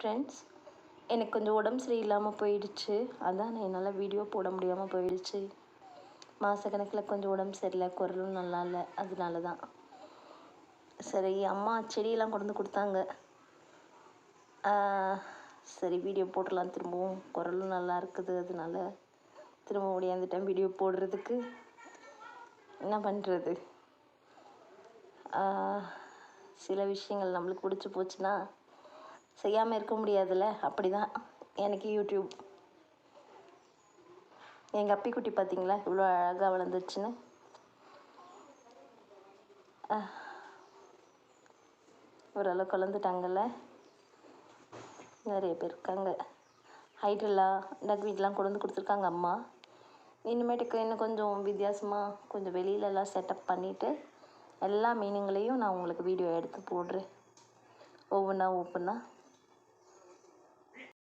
Friends எனக்கு கொஞ்சம் உடம்பு சரியில்லாமல் போயிடுச்சு. அதான் நான் என்னால் வீடியோ போட முடியாமல் போயிடுச்சு. மாதக்கணக்கில் கொஞ்சம் உடம்பு சரியில்லை குரலும் நல்லா இல்லை. அதனால தான் சரி அம்மா செடியெல்லாம் கொண்டு வந்து கொடுத்தாங்க. சரி வீடியோ போட்டுடலாம் திரும்பவும். குரலும் நல்லா இருக்குது அதனால திரும்ப ஓடியாந்துட்டேன் வீடியோ போடுறதுக்கு. என்ன பண்ணுறது சில விஷயங்கள் நம்மளுக்கு பிடிச்சி போச்சுன்னா செய்யாமல் இருக்க முடியாதுல்ல? அப்படி தான் எனக்கு யூடியூப் எங்கள் அப்பிக்குட்டி பார்த்தீங்களா இவ்வளோ அழகாக வளர்ந்துருச்சுன்னு. ஓரளவு ஓரளவுக்கு வளர்ந்துட்டாங்கல்ல? நிறைய பேர் இருக்காங்க. ஹைட்ரில்லா டக் வீட்லாம் கொண்டு வந்து கொடுத்துருக்காங்க அம்மா. இனிமேட்டுக்கு இன்னும் கொஞ்சம் வித்தியாசமாக கொஞ்சம் வெளியிலலாம் செட்டப் பண்ணிவிட்டு எல்லா மீனுங்களையும் நான் உங்களுக்கு வீடியோ எடுத்து போடுறேன். ஒவ்வொன்றா ஒவ்வொன்றா